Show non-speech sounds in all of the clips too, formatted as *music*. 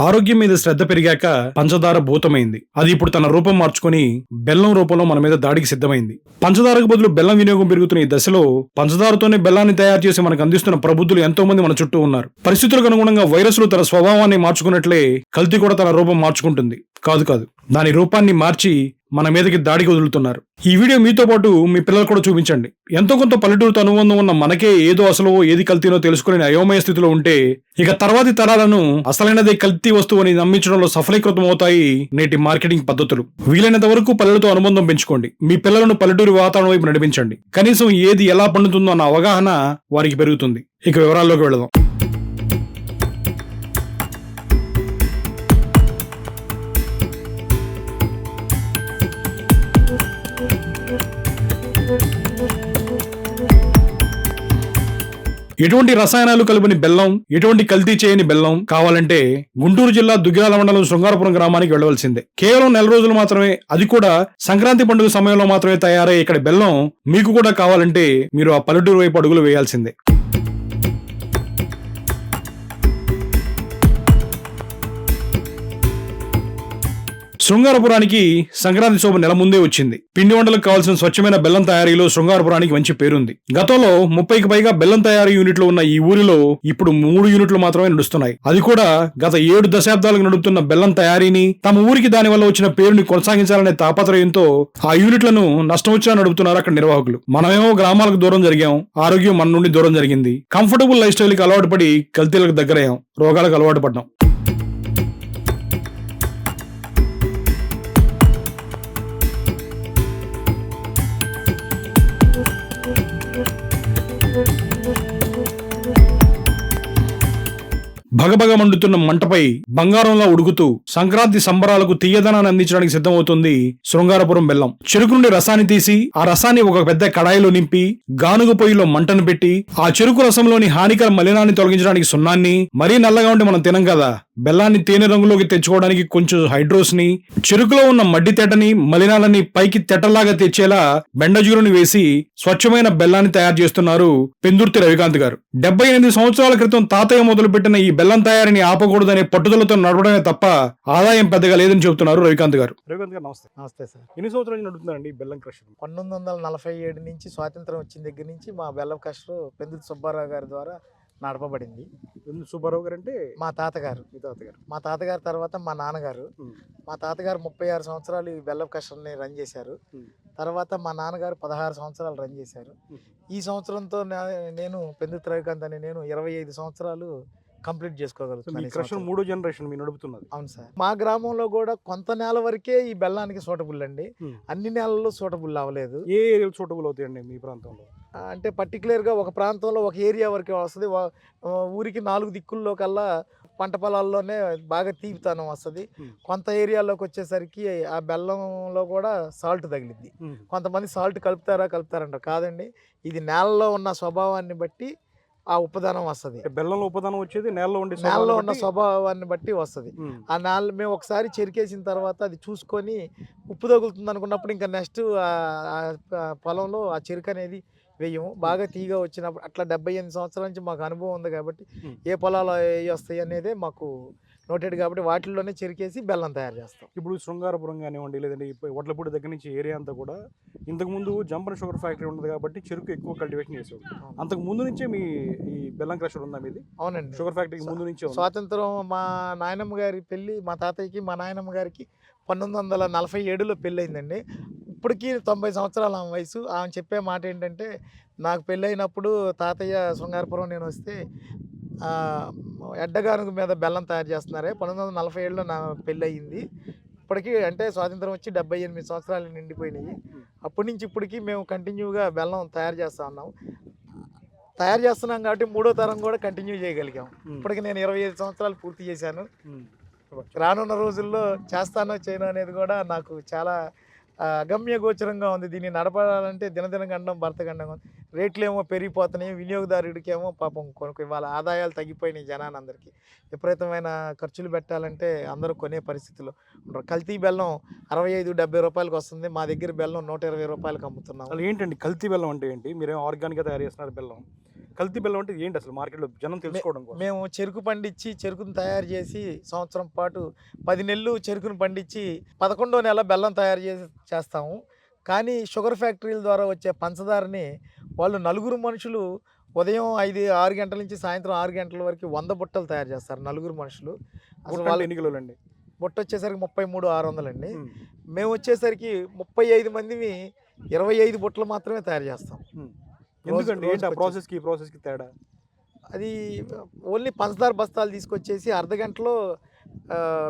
ఆరోగ్యం మీద శ్రద్ధ పెరిగాక పంచదార భూతమైంది. అది ఇప్పుడు తన రూపం మార్చుకుని బెల్లం రూపంలో మన మీద దాడికి సిద్ధమైంది. పంచదారకు బదులు బెల్లం వినియోగం పెరుగుతున్న ఈ దశలో పంచదారతోనే బెల్లాన్ని తయారు చేసి మనకు అందిస్తున్న ప్రబుద్ధులు ఎంతో మంది మన చుట్టూ ఉన్నారు. పరిస్థితులకు అనుగుణంగా వైరస్లు తన స్వభావాన్ని మార్చుకున్నట్లే కల్తీ కూడా తన రూపం మార్చుకుంటుంది. కాదు కాదు దాని రూపాన్ని మార్చి మన మీదకి దాడికి వదులుతున్నారు. ఈ వీడియో మీతో పాటు మీ పిల్లలు కూడా చూపించండి. ఎంతో కొంత పల్లెటూరుతో అనుబంధం ఉన్న మనకే ఏదో అసలు ఏది కల్తీనో తెలుసుకునే అయోమయ స్థితిలో ఉంటే ఇక తర్వాతి తరాలను అసలైనదే కల్తీ వస్తువు అని నమ్మించడంలో సఫలీకృతం అవుతాయి నేటి మార్కెటింగ్ పద్ధతులు. వీలైనంత వరకు పల్లెలతో అనుబంధం పెంచుకోండి. మీ పిల్లలను పల్లెటూరి వాతావరణం వైపు నడిపించండి. కనీసం ఏది ఎలా పండుతుందో అన్న అవగాహన వారికి పెరుగుతుంది. ఇక వివరాల్లోకి వెళదాం. ఎటువంటి రసాయనాలు కలిపిన బెల్లం ఎటువంటి కల్తీ చేయని బెల్లం కావాలంటే గుంటూరు జిల్లా దుగ్గిరాల మండలం శృంగారపురం గ్రామానికి వెళ్ళవలసిందే కేవలం నెల రోజులు మాత్రమే అది కూడా సంక్రాంతి పండుగ సమయంలో మాత్రమే తయారయ్యే ఇక్కడ బెల్లం మీకు కూడా కావాలంటే మీరు ఆ పల్లెటూరు వైపు అడుగులు వేయాల్సిందే. శృంగారపురానికి సంక్రాంతి శోభ నెల ముందే వచ్చింది. పిండి వంటలకు కావాల్సిన స్వచ్ఛమైన బెల్లం తయారీలో శృంగారపురానికి మంచి పేరుంది. గతంలో ముప్పైకి పైగా బెల్లం తయారీ యూనిట్లు ఉన్న ఈ ఊరిలో ఇప్పుడు మూడు యూనిట్లు మాత్రమే నడుస్తున్నాయి. అది కూడా గత ఏడు దశాబ్దాలకు నడుపుతున్న బెల్లం తయారీని తమ ఊరికి దాని వల్ల వచ్చిన పేరుని కొనసాగించాలనే తాపత్రయంతో ఆ యూనిట్లను నష్టం వచ్చినా నడుపుతున్నారు అక్కడ నిర్వాహకులు. మనమేమో గ్రామాలకు దూరం జరిగాం ఆరోగ్యం మన నుండి దూరం జరిగింది. కంఫర్టబుల్ లైఫ్ స్టైల్కి అలవాటు పడి కల్తీలకు దగ్గరయ్యాం రోగాలకు అలవాటు పడ్డాం. భగభగ మండుతున్న మంటపై బంగారంలా ఉడుకుతూ సంక్రాంతి సంబరాలకు తీయదనాన్ని అందించడానికి సిద్ధమవుతుంది శృంగారపురం బెల్లం. చెరుకు నుండి రసాన్ని తీసి ఆ రసాన్ని ఒక పెద్ద కడాయిలో నింపి గానుగ పొయ్యిలో మంటను పెట్టి ఆ చెరుకు రసంలోని హానికర మలినాన్ని తొలగించడానికి సున్నాన్ని మరీ నల్లగా ఉండి మనం తినం కదా. బెల్లాన్ని తేనె రంగులోకి తెచ్చుకోవడానికి కొంచెం హైడ్రోస్ని చెరుకులో ఉన్న మడ్డి తెటని మలినాలని పైకి తెట్టలాగా తెచ్చేలా బెండజూరుని వేసి స్వచ్ఛమైన బెల్లాన్ని తయారు చేస్తున్నారు పెందుర్తి రవికాంత్ గారు. డెబ్బై ఎనిమిది సంవత్సరాల క్రితం తాతయ్య మొదలుపెట్టిన ఈ బెల్లం తయారీని ఆపకూడదనే పట్టుదలతో నడవడమే తప్ప ఆదాయం పెద్దగా లేదని చెబుతున్నారు రవికాంత్ గారు. రవికాంత్ గారు నమస్తే. నమస్తే సార్. ఎన్ని సంవత్సరాలు నడుపుతున్నారండి బెల్లం క్రష్ పంతొమ్మిది వందల నలభై ఏడు నుంచి స్వాతంత్రం వచ్చిన దగ్గర నుంచి మా బెల్లం కష్టం పెందుతి సుబ్బారావు గారి ద్వారా నడపబడింది. సుబ్బారావు గారు అంటే మా తాతగారు. మీ తాతగారు. మా తాతగారి తర్వాత మా నాన్నగారు. మా తాతగారు ముప్పై ఆరు సంవత్సరాలు ఈ బెల్లం కష్టంని రన్ చేశారు. తర్వాత మా నాన్నగారు పదహారు సంవత్సరాలు రన్ చేశారు. ఈ సంవత్సరంతో నా- నేను పెందుతి రవికాంత్ అని నేను ఇరవై ఐదు సంవత్సరాలు కంప్లీట్ సంవత్సరం. మూడో జనరేషన్ మీ నడుపుతున్నది. అవును సార్. మా గ్రామంలో కూడా కొంత నేల వరకే ఈ బెల్లానికి సూటబుల్ అండి. అన్ని నేలల్లో సూటబుల్ అవ్వలేదు. ఏ ఏరియాలు సూటబుల్ అవుతాయండి మీ ప్రాంతంలో? అంటే పర్టికులర్గా ఒక ప్రాంతంలో ఒక ఏరియా వరకే వస్తుంది. ఊరికి నాలుగు దిక్కుల్లో కల్లా పంట పొలాల్లోనే బాగా తీపితనం వస్తుంది. కొంత ఏరియాలోకి వచ్చేసరికి ఆ బెల్లంలో కూడా సాల్ట్ తగిలిద్ది. కొంతమంది సాల్ట్ కలుపుతారా కలుపుతారంటారు. కాదండి. ఇది నేలలో ఉన్న స్వభావాన్ని బట్టి ఆ ఉపదానం వస్తుంది బెల్లంలో ఉపదానం వచ్చేది నేలలో ఉండే నేలలో ఉన్న స్వభావాన్ని బట్టి వస్తుంది. ఆ నేల మేము ఒకసారి చెరికేసిన తర్వాత అది చూసుకొని ఉప్పు తగులుతుంది అనుకున్నప్పుడు ఇంకా నెక్స్ట్ పొలంలో ఆ చెరుకు అనేది వేయము బాగా తీగ వచ్చినప్పుడు అట్లా డెబ్బై ఎనిమిది సంవత్సరాల నుంచి మాకు అనుభవం ఉంది కాబట్టి. ఏ పొలాలు వస్తాయి అనేది మాకు నోటెడ్ కాబట్టి వాటిల్లోనే చెరికేసి బెల్లం తయారు చేస్తాం. ఇప్పుడు శృంగారపురం కానివ్వండి లేదంటే ఇప్పుడు వడ్లపూడి దగ్గర నుంచి ఏరియా అంతా కూడా ఇంతకు ముందు జంపన్ షుగర్ ఫ్యాక్టరీ ఉండదు కాబట్టి చెరుకు ఎక్కువ కల్టివేషన్ చేసేవాడు అంతకు ముందు నుంచే మీ ఈ బెల్లం క్రషర్ ఉందా మీది? అవునండి. షుగర్ ఫ్యాక్టరీకి ముందు నుంచే స్వాతంత్రం మా నాయనమ్మ గారి పెళ్ళి మా తాతయ్యకి మా నాయనమ్మ గారికి పంతొమ్మిది వందల నలభై ఏడులో పెళ్ళి అయిందండి ఇప్పటికీ తొంభై సంవత్సరాల ఆమె వయసు. ఆమె చెప్పే మాట ఏంటంటే నాకు పెళ్ళైనప్పుడు తాతయ్య శృంగారపురం నేను వస్తే ఆ, ఎడ్డగానుగ మీద బెల్లం తయారు చేస్తున్నారే. పంతొమ్మిది వందల నలభై ఏడులో నా పెళ్ళి అయ్యింది ఇప్పటికీ అంటే స్వాతంత్రం వచ్చి డెబ్బై ఎనిమిది సంవత్సరాలు నిండిపోయినాయి. అప్పటి నుంచి ఇప్పటికీ మేము కంటిన్యూగా బెల్లం తయారు చేస్తూ ఉన్నాం. తయారు చేస్తున్నాం కాబట్టి మూడో తరం కూడా కంటిన్యూ చేయగలిగాం. ఇప్పటికి నేను ఇరవై ఐదు సంవత్సరాలు పూర్తి చేశాను. రానున్న రోజుల్లో చేస్తానో చేయను అనేది కూడా నాకు చాలా అగమ్య గోచరంగా ఉంది. దీన్ని నడపాలంటే దినదిన గండం భర్త గండం. రేట్లు ఏమో పెరిగిపోతున్నాయి వినియోగదారుడికి ఏమో పాపం కొనుక్కు వాళ్ళ ఆదాయాలు తగ్గిపోయినాయి జనానందరికీ విపరీతమైన ఖర్చులు పెట్టాలంటే అందరూ కొనే పరిస్థితిలో ఉండరు. కల్తీ బెల్లం అరవై ఐదు డెబ్బై రూపాయలకి వస్తుంది. మా దగ్గర బెల్లం నూట ఇరవై రూపాయలకి అమ్ముతున్నాము అసలు ఏంటండి కల్తీ బెల్లం అంటే ఏంటి? మీరేం ఆర్గానిక్గా తయారు చేస్తున్నారు బెల్లం? కల్తీ బెల్లం అంటే ఏంటి అసలు మార్కెట్లో జనం తెలుసుకోవడం మేము చెరుకు పండించి చెరుకును తయారు చేసి సంవత్సరం పాటు పది నెలలు చెరుకును పండించి పదకొండో నెల బెల్లం తయారు చేసి చేస్తాము. కానీ షుగర్ ఫ్యాక్టరీల ద్వారా వచ్చే పంచదారని వాళ్ళు నలుగురు మనుషులు ఉదయం ఐదు ఆరు గంటల నుంచి సాయంత్రం ఆరు గంటల వరకు వంద బుట్టలు తయారు చేస్తారు నలుగురు మనుషులు. అసలు వాళ్ళ ఎన్ని కిలోలు అండి బుట్ట వచ్చేసరికి ముప్పై మూడు ఆరు వందలండి. మేము వచ్చేసరికి ముప్పై ఐదు మందిని ఇరవై ఐదు బుట్టలు మాత్రమే తయారు చేస్తాం. ఎందుకండి? ప్రాసెస్కి ప్రాసెస్కి తేడా? అది ఓన్లీ పంచదార బస్తాలు తీసుకొచ్చేసి అర్ధ గంటలో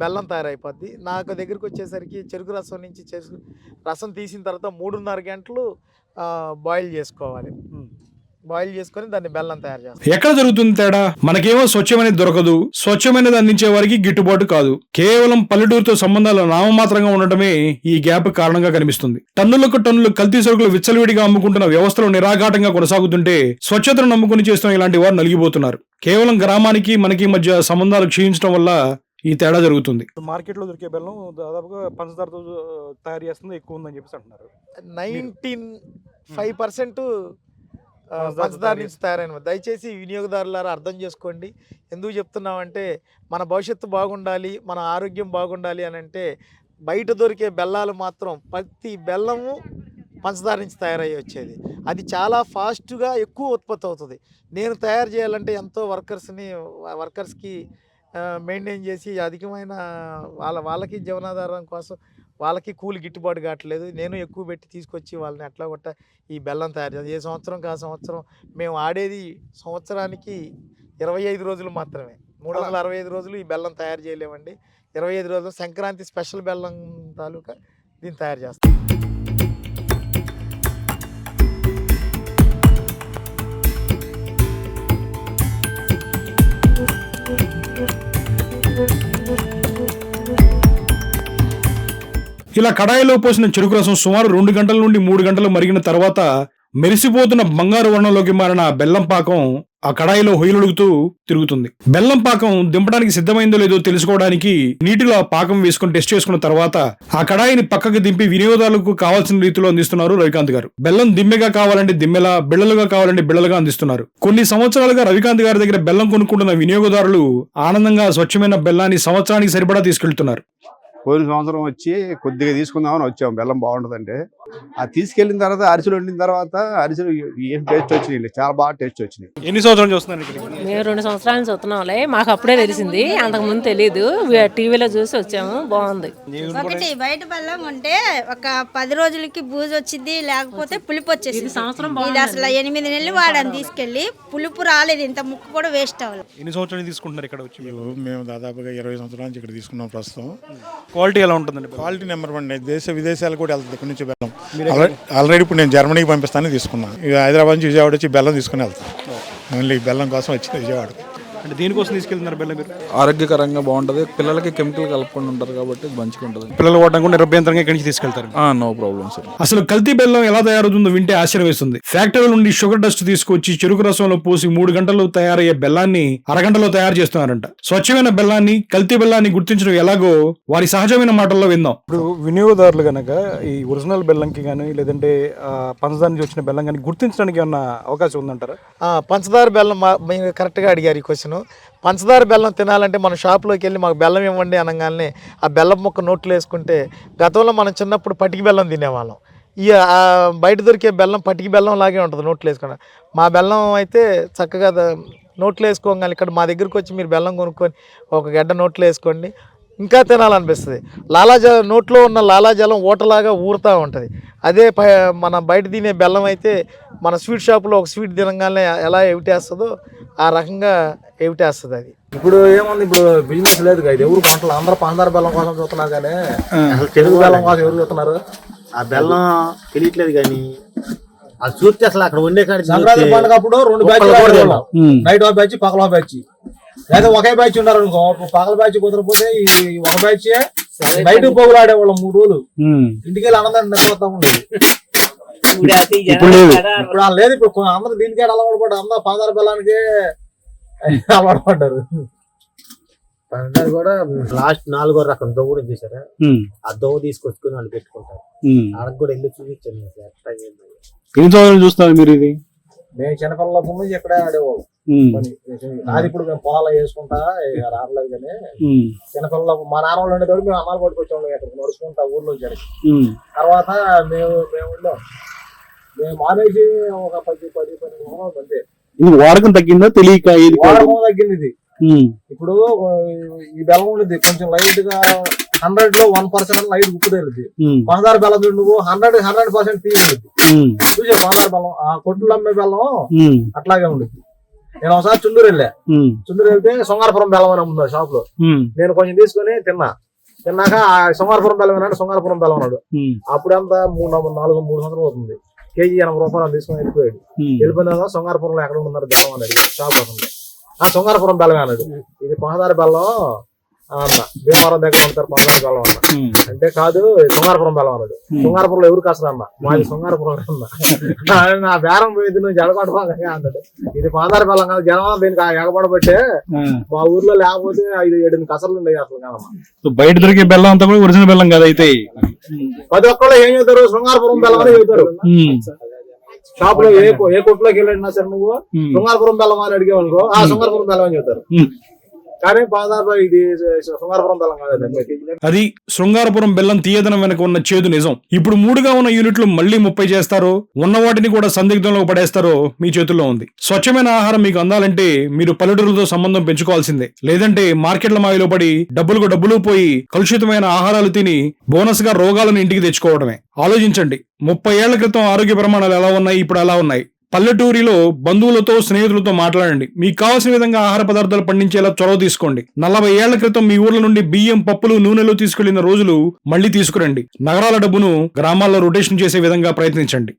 బెల్లం తయారైపోద్ది. నాకు దగ్గరికి వచ్చేసరికి చెరుకు రసం నుంచి చెరుకు రసం తీసిన తర్వాత మూడున్నర గంటలు బాయిల్ చేసుకోవాలి. బాయిల్ చేసుకొని దాన్ని బెల్లం తయారు చేస్తాం. ఎక్కడ జరుగుతుంది తేడా? మనకేమో స్వచ్ఛమైనది దొరకదు. స్వచ్ఛమైనది అందించే వారికి గిట్టుబాటు కాదు. కేవలం పల్లెటూరుతో సంబంధాలు నామమాత్రంగా ఉండటమే ఈ గ్యాప్ కారణంగా కనిపిస్తుంది. టన్నులకు టన్నులు కల్తీ సరుకులు విచ్చలవిడిగా అమ్ముకుంటున్న వ్యవస్థలు నిరాఘాటంగా కొనసాగుతుంటే స్వచ్ఛతను నమ్ముకుని చేస్తున్న ఇలాంటి వారు నలిగిపోతున్నారు. కేవలం గ్రామానికి మనకి మధ్య సంబంధాలు క్షీణించడం వల్ల ఈ తేడా జరుగుతుంది. మార్కెట్లో దొరికే బెల్లం దాదాపుగా పంచదారతో తయారు చేస్తుంది ఎక్కువ ఉందని చెప్పేసి అంటున్నారు. నైన్టీన్ ఫైవ్ పర్సెంట్ పంచదార నుంచి తయారైన దయచేసి వినియోగదారులారా అర్థం చేసుకోండి. ఎందుకు చెప్తున్నామంటే మన భవిష్యత్తు బాగుండాలి మన ఆరోగ్యం బాగుండాలి అని అంటే బయట దొరికే బెల్లాలు మాత్రం ప్రతి బెల్లము పంచదార నుంచి తయారయ్యి వచ్చేది. అది చాలా ఫాస్ట్గా ఎక్కువ ఉత్పత్తి అవుతుంది. నేను తయారు చేయాలంటే ఎంతో వర్కర్స్ని వర్కర్స్కి మెయింటైన్ చేసి అధికమైన వాళ్ళ వాళ్ళకి జీవనాధారం కోసం వాళ్ళకి కూలి గిట్టుబాటు కావట్లేదు. నేను ఎక్కువ పెట్టి తీసుకొచ్చి వాళ్ళని ఎట్లా కొట్ట ఈ బెల్లం తయారు చేయాలి ఏ సంవత్సరం కా సంవత్సరం మేము ఆడేది సంవత్సరానికి ఇరవై ఐదు రోజులు మాత్రమే. మూడు వందల అరవై ఐదు రోజులు ఈ బెల్లం తయారు చేయలేమండి. ఇరవై ఐదు రోజులు సంక్రాంతి స్పెషల్ బెల్లం తాలూకా దీన్ని తయారు చేస్తాం. ఇలా కడాయిలో పోసిన చెరుకు రసం సుమారు రెండు గంటల నుండి మూడు గంటలు మరిగిన తర్వాత మెరిసిపోతున్న బంగారు వర్ణంలోకి మారిన బెల్లం పాకం ఆ కడాయిలో హొయ్యలుడుగుతూ తిరుగుతుంది. బెల్లం పాకం దింపడానికి సిద్ధమైందో లేదో తెలుసుకోవడానికి నీటిలో ఆ పాకం వేసుకుని టెస్ట్ చేసుకున్న తర్వాత ఆ కడాయిని పక్కకు దింపి వినియోగదారులకు కావాల్సిన రీతిలో అందిస్తున్నారు రవికాంత్ గారు. బెల్లం దిమ్మెగా కావాలంటే దిమ్మెలా బిళ్ళలుగా కావాలంటే బిళ్ళలుగా అందిస్తున్నారు. కొన్ని సంవత్సరాలుగా రవికాంత్ గారి దగ్గర బెల్లం కొనుక్కుంటున్న వినియోగదారులు ఆనందంగా స్వచ్ఛమైన బెల్లాన్ని సంవత్సరానికి సరిపడా తీసుకెళ్తున్నారు. పోయిన సంవత్సరం వచ్చి కొద్దిగా తీసుకుందామని వచ్చాం. బెల్లం బాగుంటుందంటే అది తీసుకెళ్ళిన తర్వాత అరిసెలు వండిన తర్వాత అరిసెలు ఏం టేస్ట్ వచ్చినాయి చాలా బాగా టేస్ట్ వచ్చినాయి. ఎన్ని సంవత్సరాలు చూస్తున్నారు ఇక్కడ మేము రెండు సంవత్సరాల నుంచి చూస్తున్నాంలే మాకు అప్పుడే తెలిసింది అంతకుముందు తెలియదు వీ- టీవీలో చూసి వచ్చాము బాగుంది. ఒకటి బయట బెల్లం ఉంటే ఒక పది రోజులకి బూజు వచ్చింది లేకపోతే పులుపు వచ్చేసింది. సంవత్సరం ఇది అసలు ఎనిమిది నెలలు వాడని తీసుకెళ్ళి పులుపు రాలేదు ఇంత ముక్కు కూడా వేస్ట్ అవ్వలేదు. ఎన్ని సంవత్సరాలు తీసుకుంటున్నారు ఇక్కడ వచ్చి మీరు? మేము దాదాపుగా ఇరవై సంవత్సరాల నుంచి ఇక్కడ తీసుకున్నాం ప్రస్తుతం. క్వాలిటీ ఎలా ఉంటుందండి? క్వాలిటీ నెంబర్ వన్ దేశ విదేశాలు కూడా వెళ్తుంది ఇక్కడ నుంచి బెల్లం ఆల్రెడీ- ఇప్పుడు నేను జర్మనీకి పంపిస్తానని తీసుకున్నాను. ఇక హైదరాబాద్ నుంచి విజయవాడ వచ్చి బెల్లం తీసుకుని వెళ్తాను. ఓన్లీ బెల్లం కోసం వచ్చింది విజయవాడ అంటే దీనికోసం తీసుకెళ్తున్నారు బెల్లం మీరు? ఆరోగ్యకరంగా బాగుంటుంది. పిల్లలకి కెమికల్ కలపకుండా ఉంటారు కాబట్టి మంచిగా ఉంటుంది. పిల్లలు వాడడం కూడా నిరభ్యంతరంగా ఇక్కడి నుంచి తీసుకెళ్తారు. No problem sir. అసలు కల్తీ బెల్లం ఎలా తయారవుతుందో వింటే ఆశ్చర్యం వేస్తుంది. ఫ్యాక్టరీ నుండి షుగర్ డస్ట్ తీసుకొచ్చి చెరుకు రసంలో పోసి మూడు గంటల్లో తయారయ్యే బెల్లాన్ని అరగంటలో తయారు చేస్తున్నారంట. స్వచ్ఛమైన బెల్లాన్ని కల్తీ బెల్లాన్ని గుర్తించడం ఎలాగో వారి సహజమైన మాటల్లో విందాం. ఇప్పుడు వినియోగదారులు గనక ఈ ఒరిజినల్ బెల్లంకి కానీ లేదంటే పంచదార నుంచి వచ్చిన బెల్లం కానీ గుర్తించడానికి ఏమన్నా అవకాశం ఉందంటారా? ఆ, పంచదార బెల్లం కరెక్ట్గా అడిగారు ఈ క్వశ్చన్ పంచదార బెల్లం తినాలంటే మన షాప్లోకి వెళ్ళి మాకు బెల్లం ఇవ్వండి అనగానే ఆ బెల్లం ముక్క నోట్లో వేసుకుంటే గతంలో మనం చిన్నప్పుడు పటికి బెల్లం తినేవాళ్ళం. ఈ బయట దొరికే బెల్లం పటికి బెల్లం లాగే ఉంటుంది నోట్లో వేసుకుని మా బెల్లం అయితే చక్కగా నోట్లో వేసుకోగానే ఇక్కడ మా దగ్గరికి వచ్చి మీరు బెల్లం కొనుక్కొని ఒక గడ్డ నోట్లో వేసుకోండి. ఇంకా తినాలనిపిస్తుంది. లాలాజ నోట్లో ఉన్న లాలాజలం ఊటలాగా ఊరుతూ ఉంటుంది. అదే ప మన బయట తినే బెల్లం అయితే మన స్వీట్ షాప్లో ఒక స్వీట్ తినగానే ఎలా ఎవిటేస్తుందో ఆ రకంగా ఎవిటేస్తుంది అది. ఇప్పుడు ఏముంది ఇప్పుడు బిజినెస్ లేదు కదా ఇది ఎవరు కొంటారు అందరూ పంచదార బెల్లం కోసం చూస్తున్నారు కానీ అసలు తెలుగు బెల్లం కోసం ఎవరు చూస్తున్నారు? ఆ బెల్లం తెలియట్లేదు కానీ అది చూస్తే అసలు అక్కడ ఉండే కాడి సంక్రాంతి పండుగ అప్పుడు రెండు బ్యాచ్. నైట్ ఒక బ్యాచ్ పగల బ్యాచ్ లేదా ఒకే బ్యాచ్ ఉన్నారు అనుకో పగల బ్యాచ్ కుదరపోతే ఈ ఒక బ్యాచ్ నైట్ పోగులు ఆడేవాళ్ళం మూడు రోజులు. ఇంటికి వెళ్ళి ఆనందాన్ని నిద్రపోతా ఉండేది. ఇప్పుడు లేదు. ఇప్పుడు లేదు ఇప్పుడు అందరూ దీనికే అలవాటు పడ్డారు. అందరూ పంచదార బెల్లానికి *laughs* అలవాటు పడ్డారు. కూడా లాస్ట్ నాలుగో రకం దవ్వ కూడా చూసారా? ఆ దవ్వ తీసుకొచ్చుకుని వాళ్ళు పెట్టుకుంటారు. ఆడకు కూడా వెళ్ళి చూపించాను ఏందో. ఎన్ని సంవత్సరాలు చూస్తారు మీరు ఇది? మేము చిన్నపిల్లల నుంచి ఇక్కడే ఆడేవాళ్ళం. అది ఇప్పుడు మేము పొలాలు వేసుకుంటా రావట్లేదు కానీ చిన్నపిల్లల మా నాన్న వాళ్ళు ఉండేటప్పుడు మేము అన్నాలు పట్టుకొచ్చాము ఇక్కడ నడుచుకుంటా ఊర్లో వచ్చాడు తర్వాత మేము మేము మేము మానేసి ఒక పది పది పది సంవత్సరాలు అంతే. ఇది వాడకం తగ్గిందా? తెలియక వాడకం తగ్గింది ఇది. ఇప్పుడు ఈ బెల్లం ఉండేది కొంచెం లైట్గా హండ్రెడ్లో వన్ పర్సెంట్ లైట్ ఉప్పు తేలింది పంచదార బెల్లం చూడు నువ్వు హండ్రెడ్ హండ్రెడ్ పర్సెంట్ తీయలేదు చూసే పంచదార బెల్లం ఆ కొట్లు అమ్మే బెల్లం అట్లాగే ఉండేది నేను ఒకసారి చుండూరు వెళ్ళా. చుండూరు వెళ్తే సొంగారపురం బెల్లం అని ఉంది షాప్లో నేను కొంచెం తీసుకొని తిన్నా. తిన్నాక ఆ సొంగారపురం బెల్లం అన్నాడు సొంగారపురం బెల్లం అన్నాడు. అప్పుడు మూడు నాలుగు- నాలుగు మూడు సంవత్సరాలు అవుతుంది. కేజీ ఎనభై రూపాయలు తీసుకొని వెళ్ళిపోయాడు. వెళ్ళిపోయిన తర్వాత సొంగారపురంలో ఎక్కడ ఉన్నారు బెల్లం అన్నాడు. షాప్ ఆ సొంగారపురం బెల్లం అన్నాడు. ఇది పంచదార బెల్లం అన్న. భీమవరం దగ్గర ఉంటారు పంచదార బెల్లం అన్న. అంటే కాదు సొంగారపురం బెల్లం అన్నాడు సొంగారపురంలో ఎవరికి అసలు అన్న? మాది సొంగారపురం అన్న. *laughs* నా బేరం పోయింది నువ్వు జడగొట్టబాగా అన్నాడు ఇది పంచదార బెల్లం కాదు జనం దీనికి ఎగబడబట్టే మా ఊర్లో లేకపోతే ఐదు ఏడు కసర్లు ఉండేవి అసలు కాదమ్మా. బయట దొరికే బెల్లం అంతా కూడా ఒరిజినల్ బెల్లం కదా అయితే. ప్రతి ఒక్కళ్ళు ఏం చెప్తారు శృంగారపురం బెల్లం అని చెబుతారు. షాప్లో ఏ కొ- ఏ కొట్టులోకి వెళ్ళినా సరే నువ్వు శృంగారపురం బెల్లం అని అడిగావు అనుకో ఆ శృంగారపురం బెల్లం అని చెప్తారు కానీ పాదాపు ఇది శృంగారపురం బెల్లం కాదు అది శృంగారపురం బెల్లం తీయదనం వెనక ఉన్న చేదు నిజం. ఇప్పుడు మూడుగా ఉన్న యూనిట్లు మళ్ళీ ముప్పై చేస్తారో ఉన్న వాటిని కూడా సందిగ్ధంలో పడేస్తారో మీ చేతుల్లో ఉంది. స్వచ్ఛమైన ఆహారం మీకు అందాలంటే మీరు పల్లెటూరులతో సంబంధం పెంచుకోవాల్సిందే. లేదంటే మార్కెట్ల మాయలో పడి డబ్బులకు డబ్బులు పోయి కలుషితమైన ఆహారాలు తిని బోనస్గా రోగాలను ఇంటికి తెచ్చుకోవడమే. ఆలోచించండి. ముప్పై ఏళ్ళ క్రితం ఆరోగ్య ప్రమాణాలు ఎలా ఉన్నాయి ఇప్పుడు ఎలా ఉన్నాయి? పల్లెటూరిలో బంధువులతో స్నేహితులతో మాట్లాడండి. మీకు కావాల్సిన విధంగా ఆహార పదార్థాలు పండించేలా చొరవ తీసుకోండి. నలభై ఏళ్ళ క్రితం మీ ఊర్ల నుండి బియ్యం పప్పులు నూనెలు తీసుకెళ్ళిన రోజులు మళ్ళీ తీసుకురండి. నగరాల డబ్బును గ్రామాల్లో రొటేషన్ చేసే విధంగా ప్రయత్నించండి.